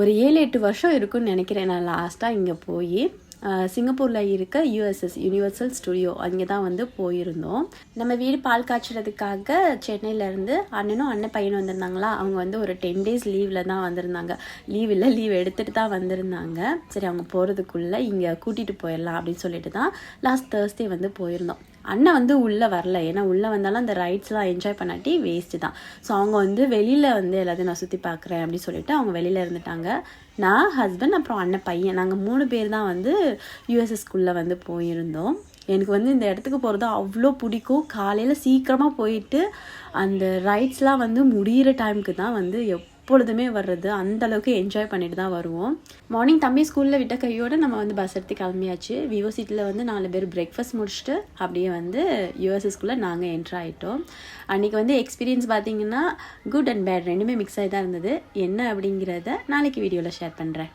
ஒரு ஏழு எட்டு வருஷம் இருக்கும்னு நினைக்கிறேன். நான் லாஸ்ட்டாக இங்கே போய் சிங்கப்பூரில் இருக்க யூஎஸ்எஸ் யூனிவர்சல் ஸ்டுடியோ அங்கே தான் வந்து போயிருந்தோம். நம்ம வீடு பால் காய்ச்சறதுக்காக சென்னையிலேருந்து அண்ணனும் அண்ணன் பையனும் வந்திருந்தாங்களா? அவங்க வந்து ஒரு டென் டேஸ் லீவில் தான் வந்திருந்தாங்க. லீவ் இல்லை லீவ் எடுத்துகிட்டு தான் வந்திருந்தாங்க. சரி அவங்க போகிறதுக்குள்ளே இங்கே கூட்டிகிட்டு போயிடலாம் அப்படின்னு சொல்லிட்டு தான் லாஸ்ட் தேர்ஸ்டே வந்து போயிருந்தோம். அண்ணன் வந்து உள்ளே வரல. ஏன்னா உள்ளே வந்தாலும் அந்த ரைட்ஸ்லாம் என்ஜாய் பண்ணாட்டி வேஸ்ட்டு தான். ஸோ அவங்க வந்து வெளியில் வந்து எல்லாத்தையும் நான் சுற்றி பார்க்குறேன் அப்படின்னு சொல்லிட்டு அவங்க வெளியில் இருந்துட்டாங்க. நான் ஹஸ்பண்ட் அப்புறம் அண்ணன் பையன். நாங்கள் மூணு பேர் தான் வந்து யூஎஸ்எஸ்குள்ளே வந்து போயிருந்தோம். எனக்கு வந்து இந்த இடத்துக்கு போகிறது அவ்வளோ பிடிக்கும். காலையில் சீக்கிரமாக போயிட்டு அந்த ரைட்ஸ்லாம் வந்து முடிகிற டைமுக்கு தான் வந்து எப் எப்பொழுதுமே வர்றது அந்த அளவுக்கு என்ஜாய் பண்ணிட்டு தான் வருவோம். மார்னிங் தம்பி ஸ்கூலில் விட்ட கையோடு நம்ம வந்து பஸ் எடுத்து கிளம்பியாச்சு. விவோ சீட்டில் வந்து நாலு பேர் பிரேக்ஃபாஸ்ட் முடிச்சுட்டு அப்படியே வந்து யூஎஸ்எஸ்குள்ளே நாங்கள் என்ட்ரு ஆகிட்டோம் அன்றைக்கி வந்து எக்ஸ்பீரியன்ஸ் பார்த்தீங்கன்னா குட் அண்ட் பேட் ரெண்டுமே மிக்ஸ் ஆகி தான் இருந்தது. என்ன அப்படிங்கிறத நாளைக்கு வீடியோவில் ஷேர் பண்ணுறேன்